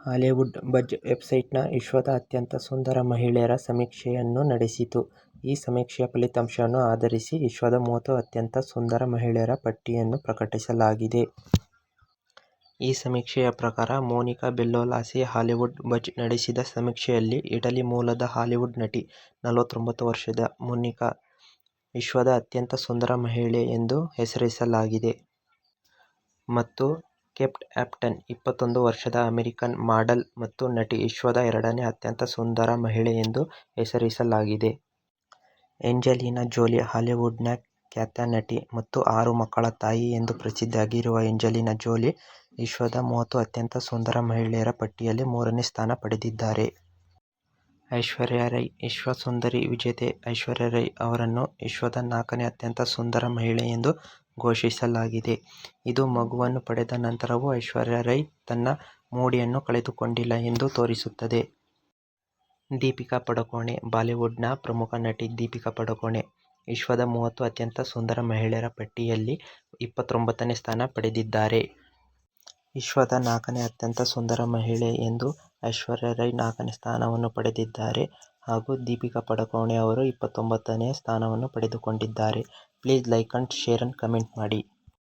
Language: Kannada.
ಹಾಲಿವುಡ್ ಬಜ್ ವೆಬ್ಸೈಟ್ನ ವಿಶ್ವದ ಅತ್ಯಂತ ಸುಂದರ ಮಹಿಳೆಯರ ಸಮೀಕ್ಷೆಯನ್ನು ನಡೆಸಿತು. ಈ ಸಮೀಕ್ಷೆಯ ಫಲಿತಾಂಶವನ್ನು ಆಧರಿಸಿ ವಿಶ್ವದ ಮೂವತ್ತು ಅತ್ಯಂತ ಸುಂದರ ಮಹಿಳೆಯರ ಪಟ್ಟಿಯನ್ನು ಪ್ರಕಟಿಸಲಾಗಿದೆ. ಈ ಸಮೀಕ್ಷೆಯ ಪ್ರಕಾರ, ಮೋನಿಕಾ ಬೆಲ್ಲೋಲಾಸಿ ಹಾಲಿವುಡ್ ಬಜ್ ನಡೆಸಿದ ಸಮೀಕ್ಷೆಯಲ್ಲಿ ಇಟಲಿ ಮೂಲದ ಹಾಲಿವುಡ್ ನಟಿ, ನಲವತ್ತೊಂಬತ್ತು ವರ್ಷದ ಮೋನಿಕಾ ವಿಶ್ವದ ಅತ್ಯಂತ ಸುಂದರ ಮಹಿಳೆ ಎಂದು ಹೆಸರಿಸಲಾಗಿದೆ. ಮತ್ತು ಕೇಟ್ ಅಪ್ಟನ್, ಇಪ್ಪತ್ತೊಂದು ವರ್ಷದ ಅಮೆರಿಕನ್ ಮಾಡೆಲ್ ಮತ್ತು ನಟಿ ವಿಶ್ವದ ಎರಡನೇ ಅತ್ಯಂತ ಸುಂದರ ಮಹಿಳೆ ಎಂದು ಹೆಸರಿಸಲಾಗಿದೆ. ಏಂಜಲೀನಾ ಜೋಲಿ ಹಾಲಿವುಡ್ನ ಖ್ಯಾತ ನಟಿ ಮತ್ತು ಆರು ಮಕ್ಕಳ ತಾಯಿ ಎಂದು ಪ್ರಸಿದ್ಧಿಯಾಗಿರುವ ಏಂಜಲೀನಾ ಜೋಲಿ ವಿಶ್ವದ ಮೂವತ್ತು ಅತ್ಯಂತ ಸುಂದರ ಮಹಿಳೆಯರ ಪಟ್ಟಿಯಲ್ಲಿ ಮೂರನೇ ಸ್ಥಾನ ಪಡೆದಿದ್ದಾರೆ. ಐಶ್ವರ್ಯ ರೈ ವಿಶ್ವ ಸುಂದರಿ ವಿಜೇತೆ ಐಶ್ವರ್ಯ ರೈ ಅವರನ್ನು ವಿಶ್ವದ ನಾಲ್ಕನೇ ಅತ್ಯಂತ ಸುಂದರ ಮಹಿಳೆ ಎಂದು ಘೋಷಿಸಲಾಗಿದೆ. ಇದು ಮಗುವನ್ನು ಪಡೆದ ನಂತರವೂ ಐಶ್ವರ್ಯ ರೈ ತನ್ನ ಮೋಡಿಯನ್ನು ಕಳೆದುಕೊಂಡಿಲ್ಲ ಎಂದು ತೋರಿಸುತ್ತದೆ. ದೀಪಿಕಾ ಪಡುಕೋಣೆ, ಬಾಲಿವುಡ್ನ ಪ್ರಮುಖ ನಟಿ ದೀಪಿಕಾ ಪಡುಕೋಣೆ, ವಿಶ್ವದ ಮೂವತ್ತು ಅತ್ಯಂತ ಸುಂದರ ಮಹಿಳೆಯರ ಪಟ್ಟಿಯಲ್ಲಿ ಇಪ್ಪತ್ತೊಂಬತ್ತನೇ ಸ್ಥಾನ ಪಡೆದಿದ್ದಾರೆ. ವಿಶ್ವದ ನಾಲ್ಕನೇ ಅತ್ಯಂತ ಸುಂದರ ಮಹಿಳೆ ಎಂದು ಐಶ್ವರ್ಯ ರೈ ನಾಲ್ಕನೇ ಸ್ಥಾನವನ್ನು ಪಡೆದಿದ್ದಾರೆ ಹಾಗೂ ದೀಪಿಕಾ ಪಡುಕೋಣೆ ಅವರು ಇಪ್ಪತ್ತೊಂಬತ್ತನೇ ಸ್ಥಾನವನ್ನು ಪಡೆದುಕೊಂಡಿದ್ದಾರೆ. Please like and share and comment ಮಾಡಿ.